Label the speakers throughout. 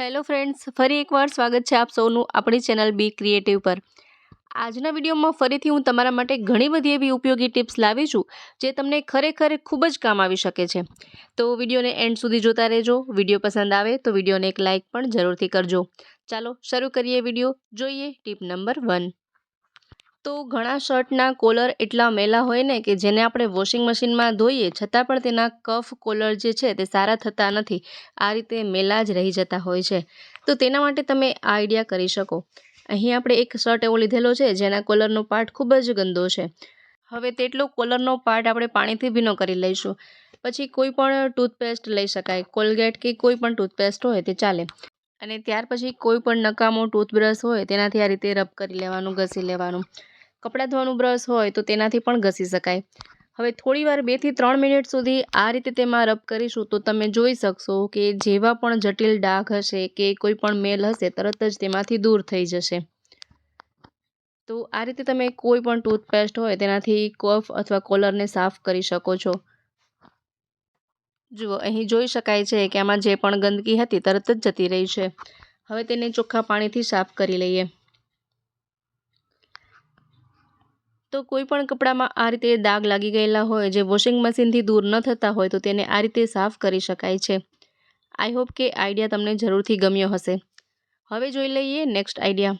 Speaker 1: Hello friends, ફરી એકવાર સ્વાગત છે આપ સૌનું આપણી ચેનલ બી ક્રિએટિવ પર. આજના વિડીયોમાં ફરીથી હું તમારા માટે ઘણી બધી એવી ઉપયોગી ટિપ્સ લાવી છું, જે તમને ખરેખર ખૂબ જ કામ આવી શકે છે. તો વિડીયોને એન્ડ સુધી જોતા રહેજો, વીડિયો પસંદ આવે તો વિડીયોને એક લાઇક પણ જરૂરથી કરજો. ચાલો, શરૂ કરીએ વીડિયો, જોઈએ ટીપ નંબર વન. તો ઘણા શર્ટના કોલર એટલા મેલા હોય ને કે જેને આપણે વોશિંગ મશીનમાં ધોઈએ છતાં પણ તેના કફ કોલર જે છે તે સારા થતા નથી. આ રીતે મેલા જ રહી જતા હોય છે. તો તેના માટે તમે આ આઈડિયા કરી શકો. અહીં આપણે એક શર્ટ એવો લીધેલો છે જેના કોલરનો પાર્ટ ખૂબ જ ગંદો છે. હવે તેટલો કોલરનો પાર્ટ આપણે પાણીથી ભીનો કરી લઈશું. પછી કોઈ પણ ટૂથપેસ્ટ લઈ શકાય. કોલગેટ કે કોઈ પણ ટૂથપેસ્ટ હોય તે ચાલે. અને ત્યાર પછી કોઈ પણ નકામો ટૂથબ્રશ હોય તેનાથી આ રીતે રબ કરી લેવાનું, ઘસી લેવાનું. કપડાં ધોવાનું બ્રશ હોય તો તેનાથી પણ ઘસી શકાય. હવે થોડીવાર બેથી ત્રણ મિનિટ સુધી આ રીતે તેમાં રબ કરીશું તો તમે જોઈ શકશો કે જેવા પણ જટિલ ડાઘ હશે કે કોઈ પણ મેલ હશે તરત જ તેમાંથી દૂર થઈ જશે. તો આ રીતે તમે કોઈ પણ ટૂથપેસ્ટ હોય તેનાથી કફ અથવા કોલરને સાફ કરી શકો છો. જુઓ, અહીં જોઈ શકાય છે કે આમાં જે પણ ગંદકી હતી તરત જ જતી રહી છે. હવે તેને ચોખ્ખા પાણીથી સાફ કરી લઈએ. તો કોઈ પણ કપડામાં આ રીતે દાગ લાગી ગયેલા હોય, જે વોશિંગ મશીનથી દૂર ન થતા હોય, તો તેને આ રીતે સાફ કરી શકાય છે. આઈ હોપ કે આઈડિયા તમને જરૂરથી ગમ્યો હશે. હવે જોઈ લઈએ નેક્સ્ટ આઈડિયા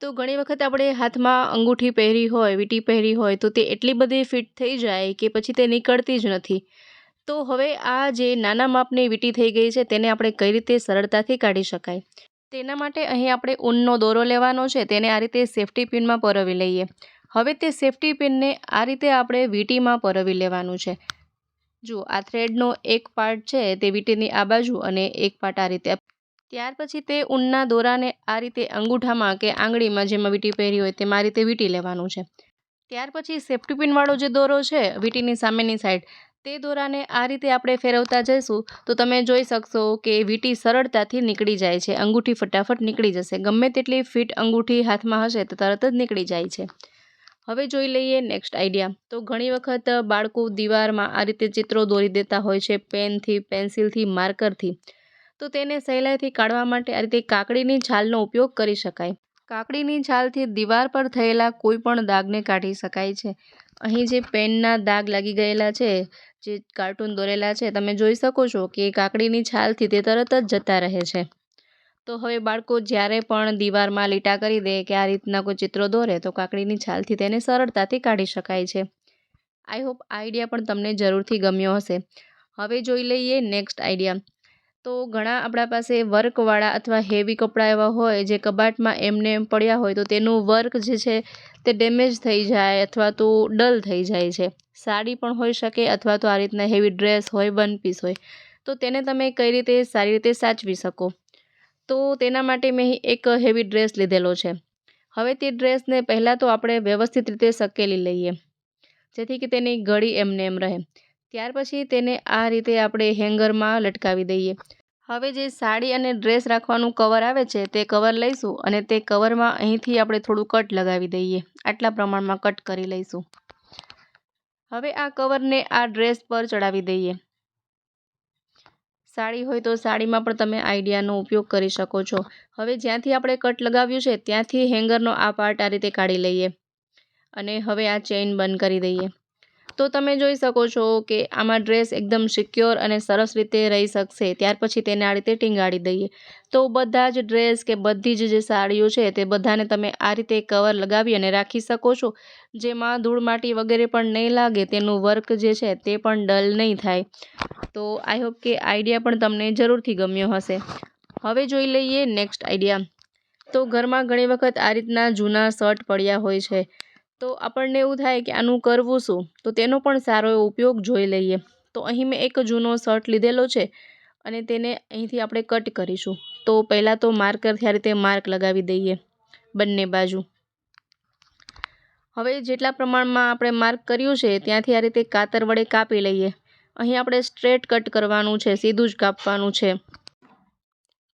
Speaker 1: તો ઘણી વખત આપણે હાથમાં અંગૂઠી પહેરી હોય, વીંટી પહેરી હોય, તો તે એટલી બધી ફિટ થઈ જાય કે પછી તે નીકળતી જ નથી. તો હવે આ જે નાના માપની વીટી થઈ ગઈ છે, તેને આપણે કઈ રીતે સરળતાથી કાઢી શકાય? તેના માટે અહીં આપણે ઊનનો દોરો લેવાનો છે, તેને આ રીતે સેફટી પિનમાં પરવી લઈએ. હવે તે સેફટી પિનને આ રીતે આપણે વીંટીમાં પરવી લેવાનું છે. જુઓ, આ થ્રેડનો એક પાર્ટ છે, તે વીટીની આ બાજુ અને એક પાર્ટ આ રીતે. ત્યાર પછી તે ઊનના દોરાને આ રીતે અંગૂઠામાં કે આંગળીમાં જેમાં વીટી પહેરી હોય તેમાં આ રીતે વીંટી લેવાનું છે. ત્યાર પછી સેફ્ટી પિનવાળો જે દોરો છે, વીંટીની સામેની સાઈડ તે દોરાને આ રીતે આપણે ફેરવતા જઈશું, તો તમે જોઈ શકશો કે વીટી સરળતાથી નીકળી જાય છે. અંગૂઠી ફટાફટ નીકળી જશે. ગમે તેટલી ફિટ અંગૂઠી હાથમાં હશે તો તરત જ નીકળી જાય છે. હવે જોઈ લઈએ નેક્સ્ટ આઈડિયા. તો ઘણી વખત બાળકો દીવારમાં આ રીતે ચિત્રો દોરી દેતા હોય છે, પેનથી, પેન્સિલથી, માર્કરથી. તો તેને સહેલાઈથી કાઢવા માટે આ રીતે કાકડીની છાલનો ઉપયોગ કરી શકાય. કાકડીની છાલથી દીવાર પર થયેલા કોઈપણ દાગને કાઢી શકાય છે. અહીં જે પેનના દાગ લાગી ગયેલા છે, જે કાર્ટૂન દોરેલા છે, તમે જોઈ શકો છો કે કાકડીની છાલથી તે તરત જ જતા રહે છે. તો હવે બાળકો જ્યારે પણ દીવારમાં લીટા કરી દે કે આ રીતના કોઈ ચિત્રો દોરે, તો કાકડીની છાલથી તેને સરળતાથી કાઢી શકાય છે. આઈ હોપ આઈડિયા પણ તમને જરૂરથી ગમ્યો હશે. હવે જોઈ લઈએ નેક્સ્ટ આઈડિયા તો ઘણા આપણા પાસે વર્કવાળા અથવા હેવી કપડાં એવા હોય જે કબાટમાં એમને એમ પડ્યા હોય તો તેનું વર્ક જે છે તે ડેમેજ થઈ જાય અથવા તો ડલ થઈ જાય છે. સાડી પણ હોઈ શકે અથવા તો આ રીતના હેવી ડ્રેસ હોય વન પીસ હોય. તો તેને તમે કઈ રીતે સારી રીતે સાચવી શકો? તો તેના માટે મેં એક હેવી ડ્રેસ લીધેલો છે. હવે તે ડ્રેસને પહેલાં તો આપણે વ્યવસ્થિત રીતે સકેલી લઈએ. જેથી કે તેની ગળી એમને એમ રહે. ત્યાર પછી તેને આ રીતે આપણે હેંગરમાં લટકાવી દઈએ. હવે જે સાડી અને ડ્રેસ રાખવાનું કવર આવે છે તે કવર લઈશું અને તે કવરમાં અહીંથી આપણે થોડું કટ લગાવી દઈએ. આટલા પ્રમાણમાં કટ કરી લઈશું. હવે આ કવરને આ ડ્રેસ પર ચડાવી દઈએ. સાડી હોય તો સાડીમાં પણ તમે આઈડિયાનો ઉપયોગ કરી શકો છો. હવે જ્યાંથી આપણે કટ લગાવ્યું છે ત્યાંથી હેંગરનો આ પાર્ટ આ રીતે કાઢી લઈએ. અને હવે આ ચેઇન બંધ કરી દઈએ. તો તમે જોઈ શકો છો કે આમાં ડ્રેસ એકદમ સિક્યોર અને સરસ રીતે રહી શકશે. ત્યાર પછી તેને આ રીતે ટીંગાડી દઈએ. તો બધા જ ડ્રેસ કે બધી જ જે સાડીઓ છે તે બધાને તમે આ રીતે કવર લગાવી અને રાખી શકો છો. જેમાં ધૂળ માટી વગેરે પણ નહીં લાગે, તેનું વર્ક જે છે તે પણ ડલ નહીં થાય. તો આઈ હોપ કે આઈડિયા પણ તમને જરૂરથી ગમ્યો હશે. હવે જોઈ લઈએ નેક્સ્ટ આઈડિયા તો ઘરમાં ઘણી વખત આ રીતના જૂના શર્ટ પડ્યા હોય છે. તો આપણને એવું થાય કે આનું કરવું શું? તો તેનો પણ સારો એવો ઉપયોગ જોઈ લઈએ. તો અહીં મેં એક જૂનો શર્ટ લીધેલો છે અને તેને અહીંથી આપણે કટ કરીશું. તો પહેલાં તો માર્કરથી આ રીતે માર્ક લગાવી દઈએ બંને બાજુ. હવે જેટલા પ્રમાણમાં આપણે માર્ક કર્યું છે ત્યાંથી આ રીતે કાતર વડે કાપી લઈએ. અહીં આપણે સ્ટ્રેટ કટ કરવાનું છે, સીધું જ કાપવાનું છે.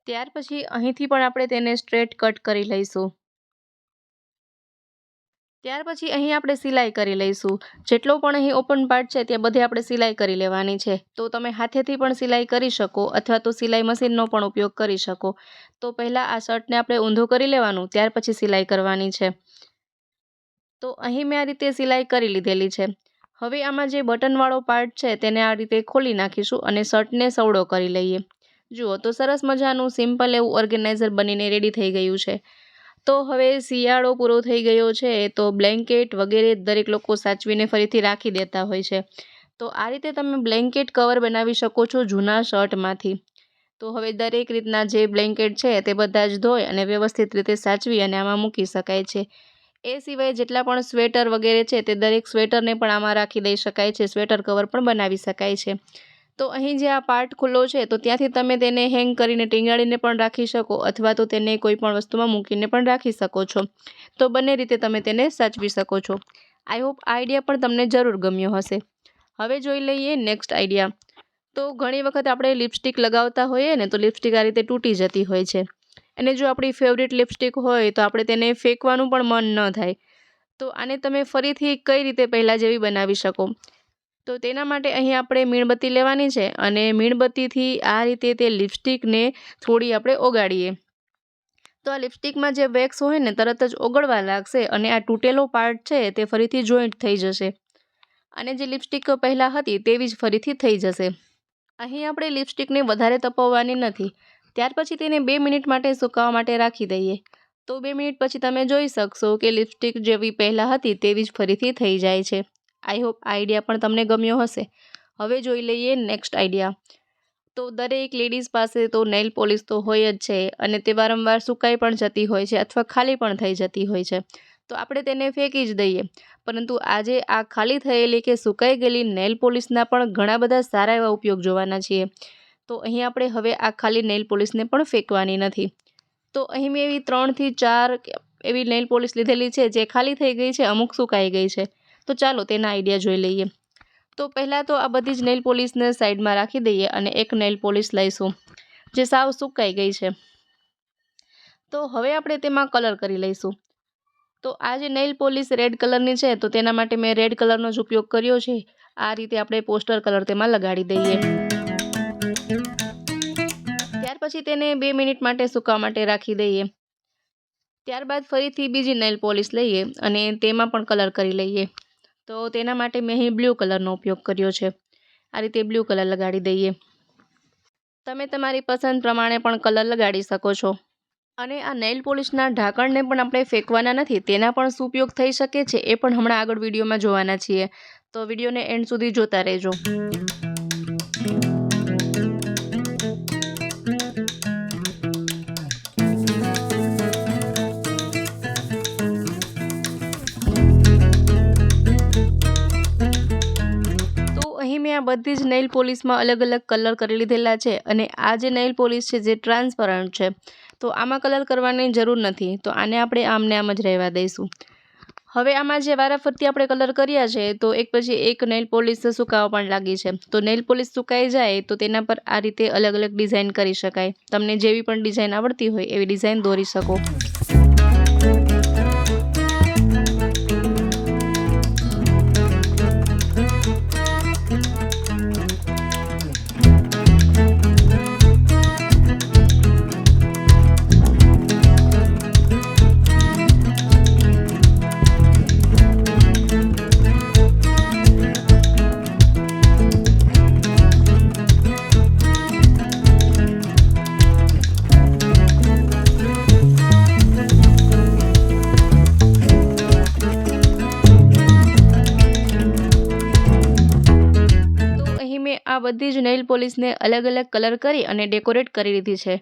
Speaker 1: ત્યાર પછી અહીંથી પણ આપણે તેને સ્ટ્રેટ કટ કરી લઈશું. ત્યાર પછી અહીં આપણે સિલાઈ કરી લઈશું. જેટલો પણ અહીં ઓપન પાર્ટ છે ત્યાં બધે આપણે સિલાઈ કરી લેવાની છે. તો તમે હાથેથી પણ સિલાઈ કરી શકો અથવા તો સિલાઈ મશીનનો પણ ઉપયોગ કરી શકો. તો પહેલાં આ શર્ટને આપણે ઊંધો કરી લેવાનું, ત્યાર પછી સિલાઈ કરવાની છે. તો અહીં મેં આ રીતે સિલાઈ કરી લીધેલી છે. હવે આમાં જે બટનવાળો પાર્ટ છે તેને આ રીતે ખોલી નાખીશું અને શર્ટને સવડો કરી લઈએ. જુઓ, તો સરસ મજાનું સિમ્પલ એવું ઓર્ગેનાઇઝર બનીને રેડી થઈ ગયું છે. તો હવે શિયાળો પૂરો થઈ ગયો છે, તો બ્લેન્કેટ વગેરે દરેક લોકો સાચવીને ફરીથી રાખી દેતા હોય છે. તો આ રીતે તમે બ્લેન્કેટ કવર બનાવી શકો છો જૂના શર્ટમાંથી. તો હવે દરેક રીતના જે બ્લેન્કેટ છે તે બધા જ ધોઈ અને વ્યવસ્થિત રીતે સાચવી અને આમાં મૂકી શકાય છે. એ સિવાય જેટલા પણ સ્વેટર વગેરે છે તે દરેક સ્વેટરને પણ આમાં રાખી દઈ શકાય છે, સ્વેટર કવર પણ બનાવી શકાય છે. તો અહીં જે આ પાર્ટ ખુલ્લો છે, તો ત્યાંથી તમે તેને હેંગ કરીને ટીંગાડીને પણ રાખી શકો, અથવા તો તેને કોઈ પણ વસ્તુમાં મૂકીને પણ રાખી શકો છો. તો બંને રીતે તમે તેને સાચવી શકો છો. આઈ હોપ આઈડિયા પણ તમને જરૂર ગમ્યો હશે. હવે જોઈ લઈએ નેક્સ્ટ આઈડિયા તો ઘણી વખત આપણે લિપસ્ટિક લગાવતા હોઈએ ને, તો લિપસ્ટિક આ રીતે તૂટી જતી હોય છે. અને જો આપણી ફેવરિટ લિપસ્ટિક હોય, તો આપણે તેને ફેંકવાનું પણ મન ન થાય. તો આને તમે ફરીથી કઈ રીતે પહેલાં જેવી બનાવી શકો? તો તેના માટે અહીં આપણે મીણબત્તી લેવાની છે અને મીણબત્તીથી આ રીતે તે લિપસ્ટિકને થોડી આપણે ઓગાળીએ. તો આ લિપસ્ટિકમાં જે વેક્સ હોય ને, તરત જ ઓગળવા લાગશે અને આ તૂટેલો પાર્ટ છે તે ફરીથી જોઈન્ટ થઈ જશે. અને જે લિપસ્ટિક પહેલાં હતી તેવી જ ફરીથી થઈ જશે. અહીં આપણે લિપસ્ટિકને વધારે તપવવાની નથી. ત્યાર પછી તેને બે મિનિટ માટે સુકાવા માટે રાખી દઈએ. તો બે મિનિટ પછી તમે જોઈ શકશો કે લિપસ્ટિક જેવી પહેલાં હતી તેવી જ ફરીથી થઈ જાય છે. આઈ હોપ આઈડિયા પણ તમને ગમ્યો હશે. હવે જોઈ લઈએ નેક્સ્ટ આઈડિયા. તો દરેક લેડીઝ પાસે તો નેલ પોલિશ તો હોય જ છે અને તે વારંવાર સુકાઈ પણ જતી હોય છે અથવા ખાલી પણ થઈ જતી હોય છે. તો આપણે તેને ફેંકી જ દઈએ. પરંતુ આજે આ ખાલી થયેલી કે સુકાઈ ગયેલી નેલ પોલિશના પણ ઘણા બધા સારા એવા ઉપયોગ જોવાના છીએ. તો અહીં આપણે હવે આ ખાલી નેલ પોલિશને પણ ફેંકવાની નથી. તો અહીં મેં એવી ત્રણથી ચાર એવી નેલ પોલિશ લીધેલી છે જે ખાલી થઈ ગઈ છે, અમુક સુકાઈ ગઈ છે. તો ચાલો તેના આઈડિયા જોઈ લઈએ. તો પહેલાં તો આ બધી જ નેલ પોલિશને સાઈડમાં રાખી દઈએ અને એક નેલ પોલિશ લઈશું, જે સાવ સુકાઈ ગઈ છે. તો હવે આપણે તેમાં કલર કરી લઈશું. તો આ જે નેલ પોલિશ રેડ કલરની છે, તો તેના માટે મેં રેડ કલરનો જ ઉપયોગ કર્યો છે. આ રીતે આપણે પોસ્ટર કલર તેમાં લગાડી દઈએ. ત્યાર પછી તેને બે મિનિટ માટે સૂકવા માટે રાખી દઈએ. ત્યારબાદ ફરીથી બીજી નેલ પોલિશ લઈએ અને તેમાં પણ કલર કરી લઈએ. તો તેના માટે મેં અહીં બ્લુ કલરનો ઉપયોગ કર્યો છે. આ રીતે બ્લુ કલર લગાડી દઈએ. તમે તમારી પસંદ પ્રમાણે પણ કલર લગાડી શકો છો. અને આ નેઇલ પોલિશના ઢાંકણને પણ આપણે ફેંકવાના નથી, તેના પણ શું ઉપયોગ થઈ શકે છે, એ પણ હમણાં આગળ વિડીયોમાં જોવાના છીએ. તો વિડીયોને એન્ડ સુધી જોતા રહેજો. બધી જ નેઇલ પોલિશમાં અલગ અલગ કલર કરી લીધેલા છે અને આ જે નેઇલ પોલિશ છે જે ટ્રાન્સપરન્ટ છે, તો આમાં કલર કરવાની જરૂર નથી. તો આને આપણે આમને આમ જ રહેવા દઈશું. હવે આમાં જે વારાફરતી આપણે કલર કર્યા છે, તો એક પછી એક નેઇલ પોલિશ સુકાવા પણ લાગી છે. તો નેઇલ પોલિશ સુકાઈ જાય તો તેના પર આ રીતે અલગ અલગ ડિઝાઇન કરી શકાય. તમને જેવી પણ ડિઝાઇન આવડતી હોય એવી ડિઝાઇન દોરી શકો. આ બધી જ નેઇલ પોલિશને અલગ અલગ કલર કરી અને ડેકોરેટ કરી લીધી છે.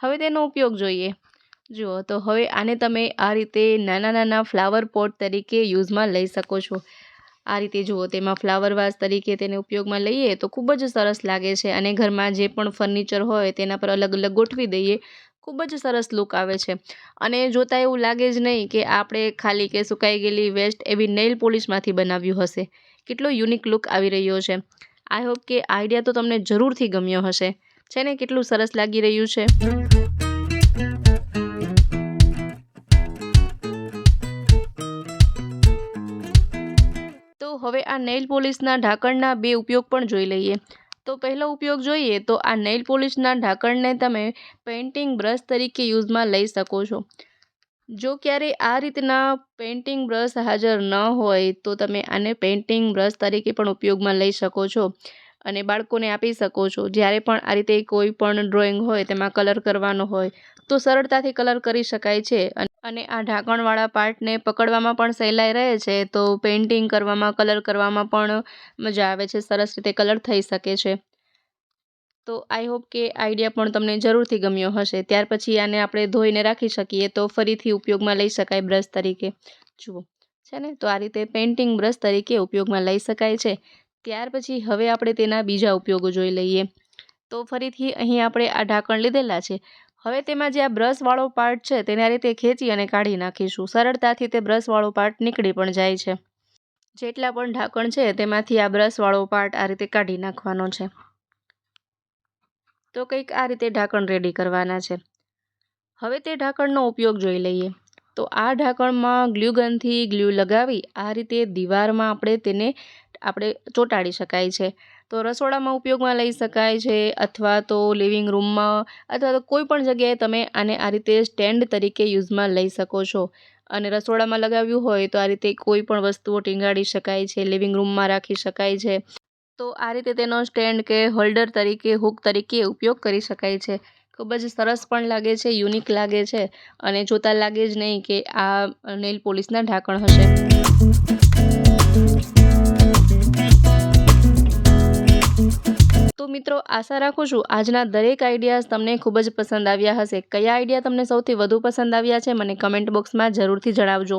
Speaker 1: હવે તેનો ઉપયોગ જોઈએ. જુઓ, તો હવે આને તમે આ રીતે નાના નાના ફ્લાવર પોટ તરીકે યુઝમાં લઈ શકો છો. આ રીતે જુઓ, તેમાં ફ્લાવર વાસ તરીકે તેને ઉપયોગમાં લઈએ તો ખૂબ જ સરસ લાગે છે અને ઘરમાં જે પણ ફર્નિચર હોય તેના પર અલગ અલગ ગોઠવી દઈએ, ખૂબ જ સરસ લુક આવે છે. અને જોતાં એવું લાગે જ નહીં કે આપણે ખાલી કે સુકાઈ ગયેલી વેસ્ટ એવી નેઇલ પોલિશમાંથી બનાવ્યું હશે. કેટલો યુનિક લુક આવી રહ્યો છે. આઈ હોપ કે આઈડિયા તો તમને જરૂરથી ગમ્યો હશે. છે ને કેટલું સરસ લાગી રહ્યું છે? તો હવે આ નેઇલ પોલિશના ઢાંકણના બે ઉપયોગ પણ જોઈ લઈએ. તો પહેલો ઉપયોગ જોઈએ તો આ નેઇલ પોલિશના ઢાંકણને તમે પેઇન્ટિંગ બ્રશ તરીકે યુઝમાં લઈ શકો છો. જો ક્યારે આ રીતના પેઇન્ટિંગ બ્રશ હાજર ન હોય, તો તમે આને પેઇન્ટિંગ બ્રશ તરીકે પણ ઉપયોગમાં લઈ શકો છો અને બાળકોને આપી શકો છો. જ્યારે પણ આ રીતે કોઈ પણ ડ્રોઈંગ હોય, તેમાં કલર કરવાનો હોય, તો સરળતાથી કલર કરી શકાય છે. અને આ ઢાંકણવાળા પાર્ટને પકડવામાં પણ સહેલાઈ રહે છે, તો પેઇન્ટિંગ કરવામાં કલર કરવામાં પણ મજા આવે છે. સરસ રીતે કલર થઈ શકે છે. તો આઈ હોપ કે આઈડિયા પણ તમને જરૂરથી ગમ્યો હશે. ત્યાર પછી આને આપણે ધોઈને રાખી શકીએ તો ફરીથી ઉપયોગમાં લઈ શકાય બ્રશ તરીકે. જુઓ, છે ને? તો આ રીતે પેઇન્ટિંગ બ્રશ તરીકે ઉપયોગમાં લઈ શકાય છે. ત્યાર પછી હવે આપણે તેના બીજા ઉપયોગો જોઈ લઈએ. તો ફરીથી અહીં આપણે આ ઢાંકણ લીધેલા છે. હવે તેમાં જે આ બ્રશવાળો પાર્ટ છે તેને આ રીતે ખેંચી અને કાઢી નાખીશું. સરળતાથી તે બ્રશવાળો પાર્ટ નીકળી પણ જાય છે. જેટલા પણ ઢાંકણ છે તેમાંથી આ બ્રશવાળો પાર્ટ આ રીતે કાઢી નાખવાનો છે. તો કંઈક આ રીતે ઢાંકણ રેડી કરવાના છે. હવે તે ઢાંકણનો ઉપયોગ જોઈ લઈએ. તો આ ઢાંકણમાં ગ્લ્યુગનથી ગ્લ્યુ લગાવી આ રીતે દીવારમાં આપણે તેને આપણે ચોંટાડી શકાય છે. તો રસોડામાં ઉપયોગમાં લઈ શકાય છે અથવા તો લિવિંગ રૂમમાં અથવા તો કોઈ પણ જગ્યાએ તમે આને આ રીતે સ્ટેન્ડ તરીકે યુઝમાં લઈ શકો છો. અને રસોડામાં લગાવ્યું હોય તો આ રીતે કોઈ પણ વસ્તુઓ ટીંગાડી શકાય છે, લિવિંગ રૂમમાં રાખી શકાય છે. તો આ રીતે તેનો સ્ટેન્ડ કે હોલ્ડર તરીકે, હૂક તરીકે ઉપયોગ કરી શકાય છે. ખૂબ જ સરસ પણ લાગે છે, યુનિક લાગે છે અને જોતાં લાગે જ નહીં કે આ નેલ પોલિશના ઢાંકણ હશે. તો મિત્રો, આશા રાખું છું આજના દરેક આઈડિયાઝ તમને ખૂબ જ પસંદ આવ્યા હશે. કયા આઈડિયા તમને સૌથી વધુ પસંદ આવ્યા છે, મને કમેન્ટ બોક્સમાં જરૂરથી જણાવજો.